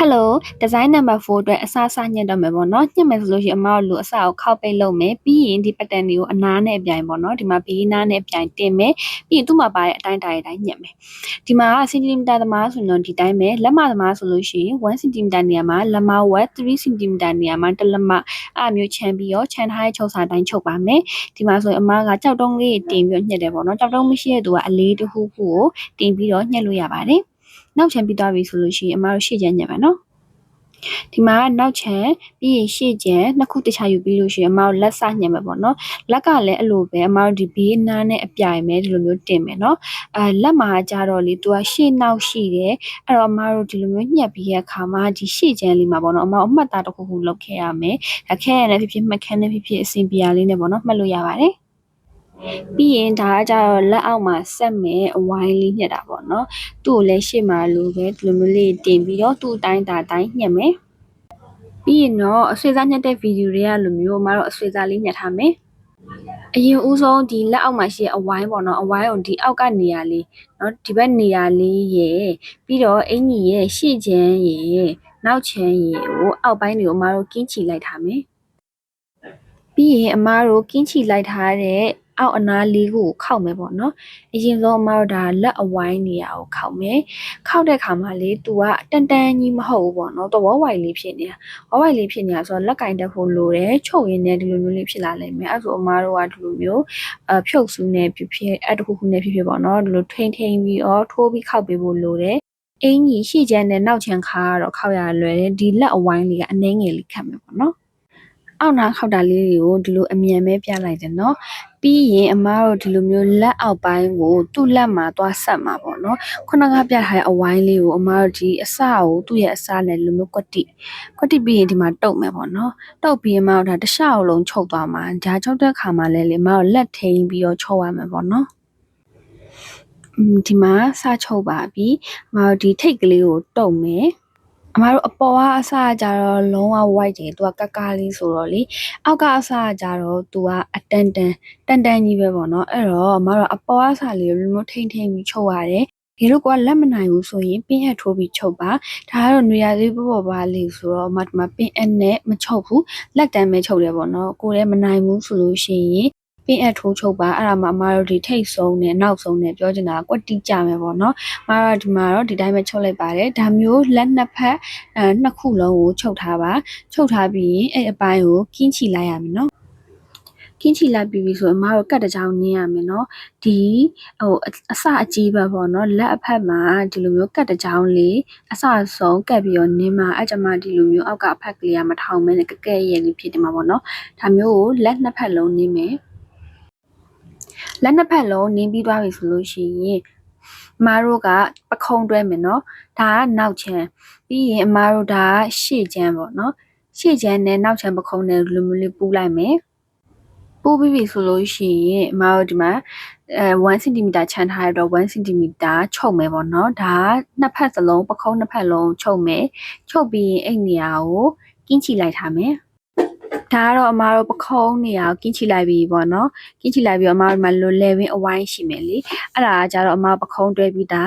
Hello design number 4အတွက်အစစညှက်တော့မယ်ပေါ့နော်ညှက်မယ်ဆိုလို့ရှိရင်အမတို့လူအစကိုခောက်ပိတ်လုပ်မယ်ပြီးရင်ဒီ pattern တွေကိုအနားနဲ့အပြိုင်ပေါ့နော်ဒီမှာဘေးနားနဲ့အပြိုင်တင်မယ်ပြီးရင်သူ့မှာပါတဲ့အတိုင်းတိုင်းတိုင်းညှက်မယ်ဒီမှာက cm သမားဆိုတော့ဒီတိုင်းပဲလက်မသမားဆိုလို့ရှိရင်1 cm နေရာမှာလက်မဝက်3 cm နေရာမှာတစ်လက်မအဲ့မျိုးခြံပြီးရောခြံထားတဲ့ချုပ်စာတိုင်းချုပ်ပါမယ်ဒီမှာဆိုရင်အမကကြောက်တုံးလေးတင်ပြီးညှက်တယ်ပေါ့နော်ကြောက်တုံးမရှိတဲ့သူကအလေးတစ်ခုခုကိုတင်ပြီးတော့ညှက်လို့ရပါတယ် နောက်ချမ်းပြီးသွားပြီဆိုလို့ရှိရင်အမတို့ရှေ့ချမ်းညက်ပါနော်ဒီမှာနောက်ချမ်းပြီးရင်ရှေ့ချမ်းနှစ်ခုတခြားယူပြီးလို့ရှိရင်အမတို့လက်စညက်မယ်ပေါ့နော်လက်ကလည်းအဲ့လိုပဲအမတို့ဒီဘေးနားနဲ့အပြိုင်ပဲဒီလိုမျိုးတင်မယ်နော်အဲလက်မှာကြတော့လေသူကရှေ့နောက်ရှိတယ်အဲ့တော့အမတို့ဒီလိုမျိုးညက်ပြီးရဲ့အခါမှာဒီရှေ့ချမ်းလေးမှာပေါ့နော်အမတို့အမှတ်သားတစ်ခုခုလုပ်ခဲ့ရမယ်ဒါခဲရတဲ့ဖြစ်ဖြစ်မှတ်ခန်းတဲ့ဖြစ်ဖြစ်အစီအပြာလေးနဲ့ပေါ့နော်မှတ်လို့ရပါတယ် ပြီးရင်ဒါကကြတော့လက်အောက်မှာဆက်မယ်အဝိုင်းလေးညှက်တာပေါ့နော်သူ့ကိုလည်းရှေ့မှာလိုပဲဒီလိုမျိုးလေးတင်ပြီးတော့သူ့အတိုင်းဒါတိုင်းညှက်မယ်ပြီးရင်တော့အဆွေစားညှက်တဲ့ဗီဒီယိုတွေကလိုမျိုးမတော့အဆွေစားလေးညှက်ထားမယ်အရင်ဦးဆုံးဒီလက်အောက်မှာရှိတဲ့အဝိုင်းပေါ့နော်အဝိုင်းကိုဒီအောက်ကနေရာလေးနော်ဒီဘက်နေရာလေးရယ်ပြီးတော့အင်ကြီးရဲ့ရှေ့ချမ်းရယ်နောက်ချမ်းရယ်ကိုအောက်ပိုင်းတွေကိုအမတို့ကင်းချီလိုက်ထားမယ်ပြီးရင်အမတို့ကင်းချီလိုက်ထားတဲ့ အောက်အနားလေးကိုခောက်မယ်ပေါ့နော်အရင်ဆုံးအမတို့ဒါလက်အဝိုင်းနေရာကိုခောက်မယ်ခောက်တဲ့ခါမှာလေ तू ကတန်တန်ကြီးမဟုတ်ဘူးပေါ့နော်တော့ဝဝိုင်လေးဖြစ်နေတာဝဝိုင်လေးဖြစ်နေတာဆိုတော့လက်ကင်တက်ဖို့လိုတယ်ချုပ်ရင်းနဲ့ဒီလိုမျိုးလေးဖြစ်လာလိမ့်မယ်အဲ့ဆိုအမတို့ကဒီလိုမျိုးအဖြုတ်စုနဲ့ဖြစ်ဖြစ်အဲ့တခုခုနဲ့ဖြစ်ဖြစ်ပေါ့နော်ဒီလိုထိန်ထိန်ပြီးတော့ထိုးပြီးခောက်ပေးဖို့လိုတယ်အင်းကြီးရှေ့ချမ်းနဲ့နောက်ချမ်းခါကတော့ခောက်ရလွယ်တယ်ဒီလက်အဝိုင်းလေးကအနှဲငယ်လေးခတ်မယ်ပေါ့နော် အောက်နာခောက်တာလေးတွေကိုဒီလိုအမြန်ပဲပြလိုက်တယ်နော်ပြီးရင်အမားတို့ဒီလိုမျိုးလက်အောက်ပိုင်းကိုသူ့လက်မှာသွားဆက်မှာပေါ့နော်ခုနကပြထားတဲ့အဝိုင်းလေးကိုအမားတို့ဒီအစကိုသူ့ရဲ့အစနဲ့လိုမျိုးကွက်တိကွက်တိပြီးရင်ဒီမှာတုတ်မယ်ပေါ့နော်တုတ်ပြီးရင်အမားတို့ဒါတစ်ရှောက်လုံးချုပ်သွားမှာဂျာချုပ်တဲ့ခါမှာလည်းလေအမားတို့လက်ထိန်ပြီးတော့ချုပ်ရမှာပေါ့နော်ဒီမှာစချုပ်ပါပြီ။အမတို့ဒီထိတ်ကလေးကိုတုတ်မယ်။ အမတို့အပေါ်ကအစကြတော့လုံးဝ white တယ်သူကကကလေးဆိုတော့လေအောက်ကအစကြတော့သူကအတန်တန်တန်တန်ကြီးပဲပေါ့နော်အဲ့တော့အမတို့အပေါ်အစလေးကိုလုံးထိမ့်ထိမ့်ပြီးချုပ်ရတယ်ဒီလိုကလက်မနိုင်ဘူးဆိုရင်ပင်းဟက်ထိုးပြီးချုပ်ပါဒါကတော့နေရာသေးပေါ်ပေါ်ပါလေးဆိုတော့မဒီမှာပင်းအက်နဲ့မချုပ်ဘူးလက်တန်းပဲချုပ်တယ်ပေါ့နော်ကိုယ်လည်းမနိုင်ဘူးဆိုလို့ရှိရင် ပင်းအပ်ထိုးချုပ်ပါအဲ့ဒါမှအမတို့ဒီထိတ်ဆုံးနဲ့နောက်ဆုံးနဲ့ပြောချင်တာကွက်တိကြမယ်ပေါ့နော်အမတို့ဒီမှာတော့ဒီတိုင်းပဲချုပ်လိုက်ပါတယ်ဒါမျိုးလက်နှစ်ဖက်အဲနှစ်ခုလုံးကိုချုပ်ထားပါချုပ်ထားပြီးရင်အဲ့အပိုင်းကိုကင်းချီလိုက်ရမယ်နော်ကင်းချီလိုက်ပြီးပြီဆိုအမတို့ကတ်တကြောင်နင်းရမယ်နော်ဒီဟိုအစအကြီးပဲပေါ့နော်လက်အဖက်မှာဒီလိုမျိုးကတ်တကြောင်လေးအစဆုံးကတ်ပြီးတော့နင်းမှာအဲ့ကြမှာဒီလိုမျိုးအောက်ကအဖက်ကလေးကမထောင်မဲနဲ့ကကဲ့ရဲ့လေးဖြစ်နေမှာပေါ့နော်ဒါမျိုးကိုလက်နှစ်ဖက်လုံးနင်းမယ် လက်နှစ်ဖက်လုံးနင်းပြီးသွားပြီဆိုလို့ရှိရင်အမားတို့ကပခုံးတွဲမယ်နော်ဒါကနောက်ချမ်းပြီးရင်အမားတို့ဒါကရှေ့ချမ်းပေါ့နော်ရှေ့ချမ်းနဲ့နောက်ချမ်းပခုံးနဲ့လူမျိုးလေးပူးလိုက်မယ်ပူးပြီးပြီဆိုလို့ရှိရင်အမားတို့ဒီမှာအဲ1 cm ချမ်းထားရတော့1 cm ချုပ်မယ်ပေါ့နော်ဒါကနှစ်ဖက်စလုံးပခုံးနှစ်ဖက်လုံးချုပ်မယ်ချုပ်ပြီးရင်အဲ့နေရာကိုကင်းချီလိုက်ထားမယ် ဒါကတော့အမားတို့ပခုံးနေရာကိုကင်းချီလိုက်ပြီပေါ့နော်ကင်းချီလိုက်ပြီးအမားတို့မှာလိုလေဝင်းအဝိုင်းရှိမယ်လေအဲ့ဒါကကြတော့အမားပခုံးတွဲပြီးတာ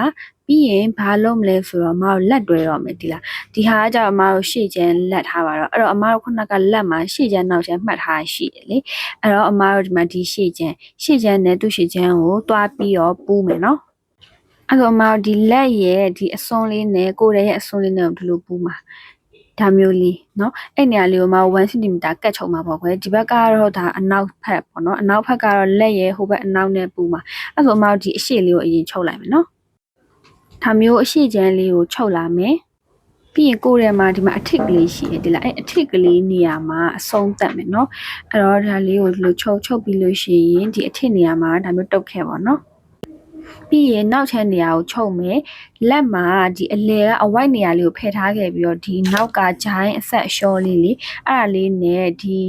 ပြီးရင်ဘာလုပ်မလဲဆိုတော့အမားတို့လက်တွဲတော့မယ်ဒီလားဒီဟာကကြတော့အမားတို့ရှေ့ကျန်းလက်ထားပါတော့အဲ့တော့အမားတို့ခုနကလက်မှာရှေ့ကျန်းနောက်ကျန်းမှတ်ထားရှိတယ်လေအဲ့တော့အမားတို့ဒီမှာဒီရှေ့ကျန်းရှေ့ကျန်းနဲ့သူ့ရှေ့ကျန်းကိုတွားပြီးတော့ပူးမယ်နော်အဲ့တော့အမဒီလက်ရဲ့ဒီအစွန်းလေးနဲ့ကိုယ်ရဲ့အစွန်းလေးနဲ့ဒီလိုပူးမှာ ဒါမျိုးလေးเนาะအဲ့နေရာလေးကိုမှ1 cm ကတ်ချုံမှာပေါ့ခွဲဒီဘက်ကတော့ဒါအနောက်ဖက်ပေါ့เนาะအနောက်ဖက်ကတော့လက်ရဲ့ဟိုဘက်အနောက်နဲ့ပူမှာအဲ့ဆိုအမတို့ဒီအရှိလေးကိုအရင်ချုပ်လိုက်မယ်เนาะဒါမျိုးအရှိချမ်းလေးကိုချုပ်လာမယ်ပြီးရင်ကိုယ်ထဲမှာဒီမှာအထစ်ကလေးရှိတယ်ဒီလားအဲ့အထစ်ကလေးနေရာမှာအဆုံးသက်မယ်เนาะအဲ့တော့ဒါလေးကိုဒီလိုချုပ်ချုပ်ပြီးလို့ရှိရင်ဒီအထစ်နေရာမှာဒါမျိုးတုတ်ခဲ့ပါเนาะ ပြီးရင်နောက်ချမ်းနေရာကိုချုပ်မယ်လက်မှာဒီအလဲကအဝိုက်နေရာလေးကိုဖယ်ထားခဲ့ပြီးတော့ဒီနောက်ကဂျိုင်းအဆက်ရှောလေးလေးအဲ့ဒါလေးနဲ့ဒီ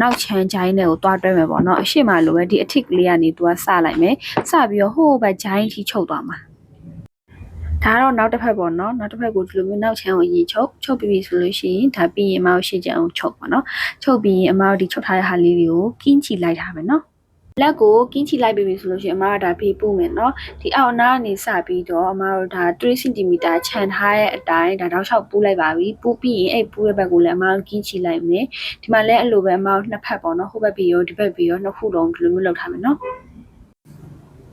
နောက်ချမ်းဂျိုင်းနဲ့ကိုတွားတွဲမယ်ပေါ့နော်အရှိမလိုပဲဒီအထစ်ကလေးကနေသူကစလိုက်မယ်စပြီးတော့ဟိုးဘက်ဂျိုင်းထိချုပ်သွားမှာဒါတော့နောက်တစ်ဖက်ပေါ့နော်နောက်တစ်ဖက်ကိုဒီလိုမျိုးနောက်ချမ်းကိုရေချုပ်ချုပ်ပြီးပြီဆိုလို့ရှိရင်ဒါပြီးရင်အမတို့ရှေ့ချမ်းကိုချုပ်ပါနော်ချုပ်ပြီးရင်အမတို့ဒီချုပ်ထားတဲ့ဟာလေးတွေကိုကင်းချီလိုက်ထားမယ်နော် လက်ကိုကင်းချီလိုက်ပြီဆိုလို့ရှိရင်အမတို့ဒါဖေးပို့မယ်เนาะဒီအောက်နားကနေစပြီးတော့အမတို့ဒါ3 cm ခြံထားတဲ့အတိုင်းဒါတောက်လျှောက်ပူးလိုက်ပါပြီပူးပြီးရင်အဲ့ပူးရဲ့ဘက်ကိုလည်းအမတို့ကင်းချီလိုက်မယ်ဒီမှာလည်းအဲ့လိုပဲအမတို့နှစ်ဖက်ပေါ့เนาะဟိုဘက်ပြီးရောဒီဘက်ပြီးရောနှစ်ခုလုံးဒီလိုမျိုးလုပ်ထားမယ်เนาะ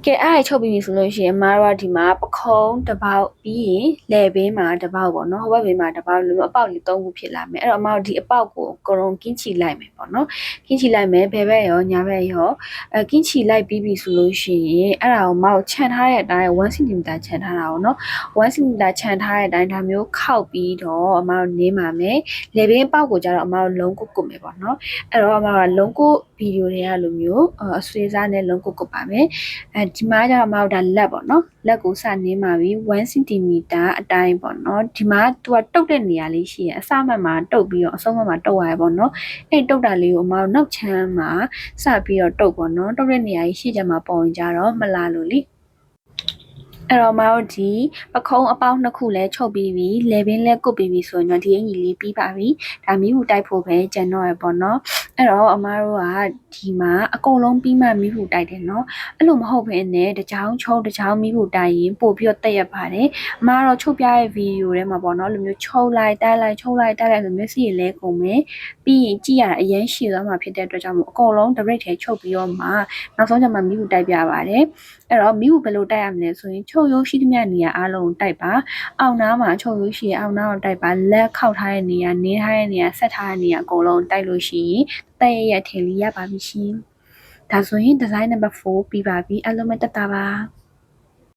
ကဲအဲ့ဒါချုပ်ပြီးပြီဆိုလို့ရှိရင်အမတို့ကဒီမှာပခုံးတစ်ပေါက်ပြီးရင်လယ်ဘေးမှာတစ်ပေါက်ပေါ့နော်ဟိုဘက်ဘေးမှာတစ်ပေါက်လို့အပေါက်လေး၃ခုဖြစ်လာမယ်အဲ့တော့အမတို့ဒီအပေါက်ကိုအကုန်လုံးကင်းချီလိုက်မယ်ပေါ့နော်ကင်းချီလိုက်မယ်ဘယ်ဘက်ရောညာဘက်ရောအဲကင်းချီလိုက်ပြီးပြီဆိုလို့ရှိရင်အဲ့ဒါကိုမောက်ခြံထားတဲ့အတိုင်း1 cm ခြံထားတာပေါ့နော်1 cm ခြံထားတဲ့အတိုင်းဒါမျိုးခောက်ပြီးတော့အမတို့နင်းပါမယ်လယ်ဘေးအပေါက်ကိုကျတော့အမတို့လုံးကုတ်ကုတ်မယ်ပေါ့နော်အဲ့တော့အမတို့ကလုံးကုတ်ဗီဒီယိုတွေကလိုမျိုးအဆွေးစားနဲ့လုံးကုတ်ကုတ်ပါမယ်အဲဒီမှာကျတော့အမတို့ဒါလက်ပေါ့နော်လက်ကိုစနင်းပါပြီ1 cm အတိုင်းပေါ့နော်ဒီမှာသူကတုတ်တဲ့နေရာလေးရှိရအစမှတ်မှာတုတ်ပြီးတော့အဆုံးမှတ်မှာတုတ်ရရပေါ့နော်အဲ့တုတ်တာလေးကိုအမတို့နောက်ချမ်းမှာစပြီးတော့တုတ်ပေါ့နော်တုတ်တဲ့နေရာကြီးရှိကြမှာပုံကြတော့မလာလို့လေအဲ့တော့မတို့ဒီပခုံးအပေါင်းနှစ်ခုလဲချုပ်ပြီးပြီလေပင်လဲကုတ်ပြီးပြီဆိုရင်တော့ဒီအင်ကြီးလေးပြီးပါပြီဒါမီးဘူးတိုက်ဖို့ပဲကြံတော့ရပေါ့နော် အဲ့တော့အမတို့ကဒီမှာအကုန်လုံးပြီးမှမီးဘူးတိုက်တယ်နော်အဲ့လိုမဟုတ်ဘဲနဲ့တကြောင်ချုံတကြောင်မီးဘူးတိုက်ရင်ပို့ပြီးတော့တက်ရပါတယ်အမကတော့ချုပ်ပြတဲ့ဗီဒီယိုထဲမှာပေါ့နော်လိုမျိုးချုပ်လိုက်တိုက်လိုက်ချုပ်လိုက်တိုက်လိုက်လိုမျိုးစီရလဲကုန်မယ်ပြီးရင်ကြည့်ရတာအရင်ရှည်သွားမှာဖြစ်တဲ့အတွက်ကြောင့်မို့အကုန်လုံး direct ထဲချုပ်ပြီးတော့မှနောက်ဆုံးကျမှမီးဘူးတိုက်ပြပါတယ်အဲ့တော့မီးဘူးဘယ်လိုတိုက်ရမလဲဆိုရင်ချုပ်ရိုးရှိသမျှနေရာအားလုံးတိုက်ပါအောက်နားမှာချုပ်ရိုးရှိရအောက်နားကိုတိုက်ပါလက်ခောက်ထားတဲ့နေရာနေထားတဲ့နေရာဆက်ထားတဲ့နေရာအကုန်လုံးတိုက်လို့ရှိရင် တဲ့ရရထည်လေးရပါပြီရှင်ဒါဆိုရင် design number 4ပြီးပါပြီအလုံးမတက်တာပါ